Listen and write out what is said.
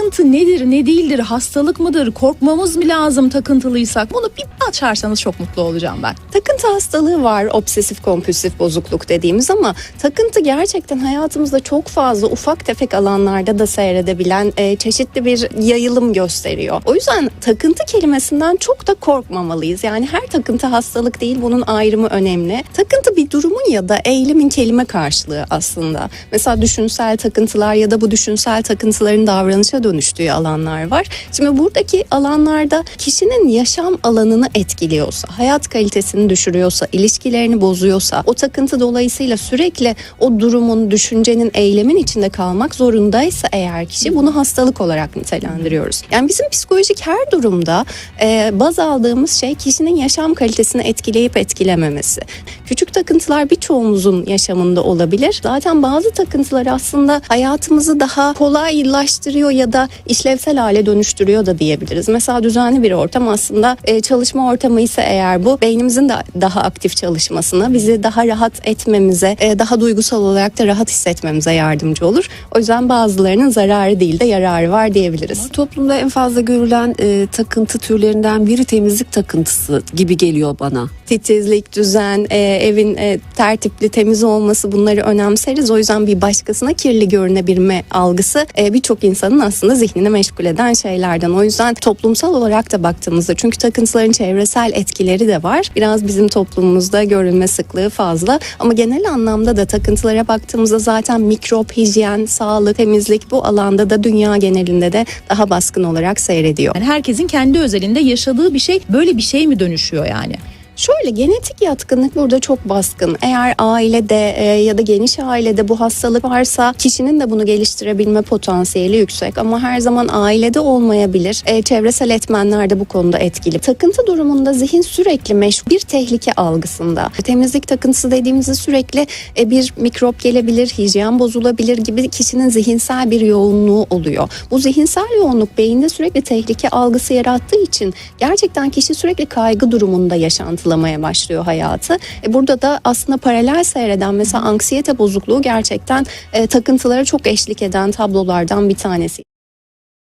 takıntı nedir, ne değildir, hastalık mıdır, korkmamız mı lazım takıntılıysak? Bunu bir açarsanız çok mutlu olacağım ben. Takıntı hastalığı var, obsesif kompulsif bozukluk dediğimiz ama takıntı gerçekten hayatımızda çok fazla ufak tefek alanlarda da seyredebilen e, çeşitli bir yayılım gösteriyor. O yüzden takıntı kelimesinden çok da korkmamalıyız. Yani her takıntı hastalık değil, bunun ayrımı önemli. Takıntı bir durumun ya da eylemin kelime karşılığı aslında. Mesela düşünsel takıntılar ya da bu düşünsel takıntıların davranışa dönüştüğü alanlar var. Şimdi buradaki alanlarda kişinin yaşam alanını etkiliyorsa, hayat kalitesini düşürüyorsa, ilişkilerini bozuyorsa, o takıntı dolayısıyla sürekli o durumun, düşüncenin, eylemin içinde kalmak zorundaysa eğer kişi bunu hastalık olarak nitelendiriyoruz. Yani bizim psikolojik her durumda e, baz aldığımız şey kişinin yaşam kalitesini etkileyip etkilememesi. Küçük takıntılar birçoğumuzun yaşamında olabilir. Zaten bazı takıntılar aslında hayatımızı daha kolaylaştırıyor ya da işlevsel hale dönüştürüyor da diyebiliriz. Mesela düzenli bir ortam aslında e, çalışma ortamı ise eğer bu beynimizin de daha aktif çalışmasına, bizi daha rahat etmemize, e, daha duygusal olarak da rahat hissetmemize yardımcı olur. O yüzden bazılarının zararı değil de yararı var diyebiliriz. Toplumda en fazla görülen e, takıntı türlerinden biri temizlik takıntısı gibi geliyor bana. titizlik, düzen, e, evin e, tertipli, temiz olması bunları önemseriz. O yüzden bir başkasına kirli görünebilme algısı e, birçok insanın aslında zihnini meşgul eden şeylerden. O yüzden toplumsal olarak da baktığımızda çünkü takıntıların çevresel etkileri de var. Biraz bizim toplumumuzda görülme sıklığı fazla ama genel anlamda da takıntılara baktığımızda zaten mikrop, hijyen, sağlık, temizlik bu alanda da dünya genelinde de daha baskın olarak seyrediyor. Yani herkesin kendi özelinde yaşadığı bir şey böyle bir şey mi dönüşüyor yani? Şöyle genetik yatkınlık burada çok baskın. Eğer ailede e, ya da geniş ailede bu hastalık varsa kişinin de bunu geliştirebilme potansiyeli yüksek. Ama her zaman ailede olmayabilir. E, çevresel etmenler de bu konuda etkili. Takıntı durumunda zihin sürekli meşgul bir tehlike algısında. Temizlik takıntısı dediğimizde sürekli e, bir mikrop gelebilir, hijyen bozulabilir gibi kişinin zihinsel bir yoğunluğu oluyor. Bu zihinsel yoğunluk beyinde sürekli tehlike algısı yarattığı için gerçekten kişi sürekli kaygı durumunda yaşantılamaya başlıyor hayatı. E, burada da aslında paralel seyreden mesela anksiyete bozukluğu gerçekten e, takıntılara çok eşlik eden tablolardan bir tanesi.